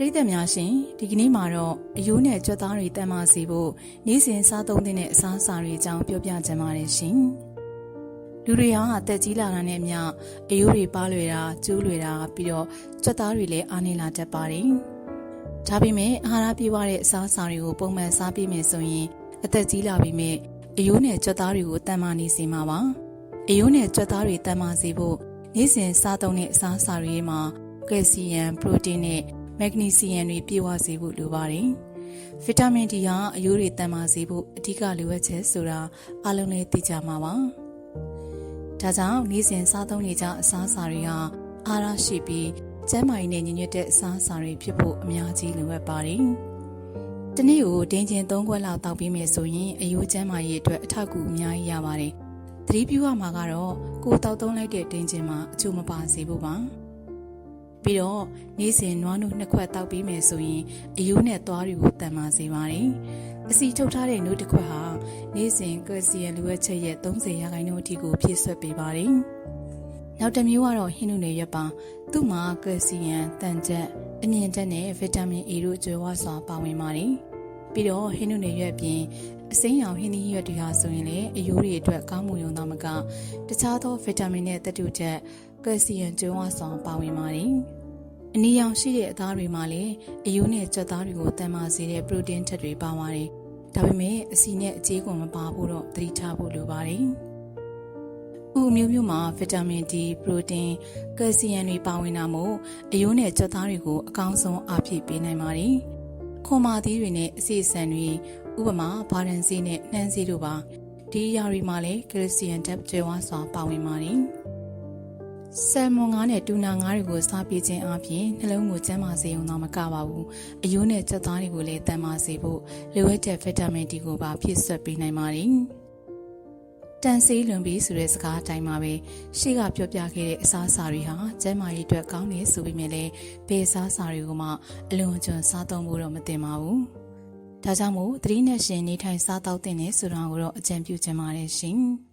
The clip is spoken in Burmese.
ပရိသတ်များရှင်ဒီကနေ့မှာတော့အယိုးနဲ့ကြွက်သားတွေတန်မာစီဖို့နေ့စဉ်စားသုံးတဲ့အစားအစာတွေအကြောင်းပြောပြချင်ပါတယ်ရှင်လူတွေဟာအသက်ကြီးလာတာနဲ့အမျှအယိုးတွေပါလွယ်တာကျိုးလွယ်တာပြီးတော့ကြွက်သားတွေလည်းအားနေလာတတ်ပါတယ်ဒါပေမဲ့အာဟာရပြည့်ဝတဲ့အစားအစာတွေကိုပုံမှန်စားပြည့်မယ်ဆိုရင်အသက်ကြီးလာပြီမဲ့အယိုးနဲ့ကြွက်သားတွေကိုတန်မာနေစေမှာပါအယိုးနဲ့ကြွက်သားတွေတန်မာစေဖို့နေ့စဉ်စားသုံးတဲ့အစားအစာတွေမှာကယ်လ်ဆီယမ်ပရိုတင်းနဲ့ မက်ဂနီဆီယမ်တွေပြည့်ဝစေဖို့လိုပါတယ်။ဗီတာမင်ဒီဟာအယိုးတွေတန်မာစေဖို့အဓိကလိုအပ်ချက်ဆိုတာအားလုံးလည်းသိကြမှာပါ။ဒါကြောင့်နေ့စဉ်စားသုံးနေကြအစားအစာတွေဟာအားရရှိပြီးကျန်းမာရေးနဲ့ညီညွတ်တဲ့အစားအစာတွေဖြစ်ဖို့အများကြီးလိုအပ်ပါတယ်။တနေ့ကိုဒင်းကျင်၃ခွက်လောက်တောက်ပြီးမယ်ဆိုရင်အယိုးကျန်းမာရေးအတွက်အထောက်အကူအများကြီးရပါတယ်။သတိပြုရမှာကတော့ကိုယ်တောက်သုံးလိုက်တဲ့ဒင်းကျင်မှာအချို့မပါစေဖို့ပါ။ ပြီးတော့နေ့စဉ်နွားနို့နှစ်ခွက်တောက်ပြီးမယ်ဆိုရင်အယိုးနဲ့သွားတွေကိုတန်မာစေပါတယ်။အစီထုတ်ထားတဲ့နို့တစ်ခွက်ဟာနေ့စဉ်ကယ်လ်ဆီယမ်လိုအပ်ချက်ရဲ့30ရာခိုင်နှုန်းအထိကိုဖြည့်ဆွတ်ပေးပါတယ်။နောက်တစ်မျိုးကတော့ဟင်းနုနယ်ရွက်ပါသူ့မှာကယ်လ်ဆီယမ်တန်ချက်အမြင့်တက်နဲ့ဗီတာမင် A တို့ကျွေးဝစွာပါဝင်ပါတယ်။ပြီးတော့ဟင်းနုနယ်ရွက်ပြင်အစိမ်းရောင်ဟင်းသီးရွက်တွေဟာဆိုရင်လည်းအယိုးတွေအတွက်ကောင်းမွန်ရုံသာမကတခြားသောဗီတာမင်နဲ့သတ္တုချက်ကယ်လ်ဆီယမ်ကျွေးဝစွာပါဝင်ပါတယ်။ အနီရောင်ရှိတဲ့အသားတွေမှာလည်းအယိုးနဲ့ကြက်သားတွေကိုတန်မာစေတဲ့ပရိုတင်းချက်တွေပါပါတယ်။ဒါပေမဲ့အစီနဲ့အကြေးကွန်မပါဖို့တော့သတိထားဖို့လိုပါတယ်။ဥအမျိုးမျိုးမှာဗီတာမင် D ပရိုတင်းကယ်လ်ဆီယမ်တွေပါဝင်တာမို့အယိုးနဲ့ကြက်သားတွေကိုအကောင်းဆုံးအားဖြည့်ပေးနိုင်ပါတယ်။ခွန်မာသီးတွေနဲ့အစီအစံတွေဥပမာဗာရန်စီနဲ့နှမ်းစီတို့ပါဒီအရာတွေမှာလည်းကယ်လ်ဆီယမ်ဓာတ်ကျွဲဝါစွာပါဝင်ပါတယ်။ ဆယ်မွန်ငါးနဲ့တူနာငါးတွေကိုစားပြခြင်းအပြင်နှလုံးကိုကျန်းမာစေုံတော့မကပါဘူး။အယိုးနဲ့ကြက်သားတွေကိုလည်းတန်မာစေဖို့လိုအပ်တဲ့ဗီတာမင် D ကိုပါဖြည့်ဆွတ်ပေးနိုင်ပါတယ်။တန်ဆေးလွန်ပြီးဆိုတဲ့စကားအတိုင်းပါပဲရှေ့ကပြောပြခဲ့တဲ့အစားအစာတွေဟာကျန်းမာရေးအတွက်ကောင်းတယ်ဆိုပေမဲ့လည်းဘယ်အစားအစာတွေကိုမှအလွန်အကျွံစားသုံးဖို့တော့မသင့်ပါဘူး။ဒါကြောင့်မို့သတိနဲ့ရှင်နေထိုင်စားသောက်တဲ့နေဆိုတာကိုတော့အကြံပြုချင်ပါတယ်ရှင်။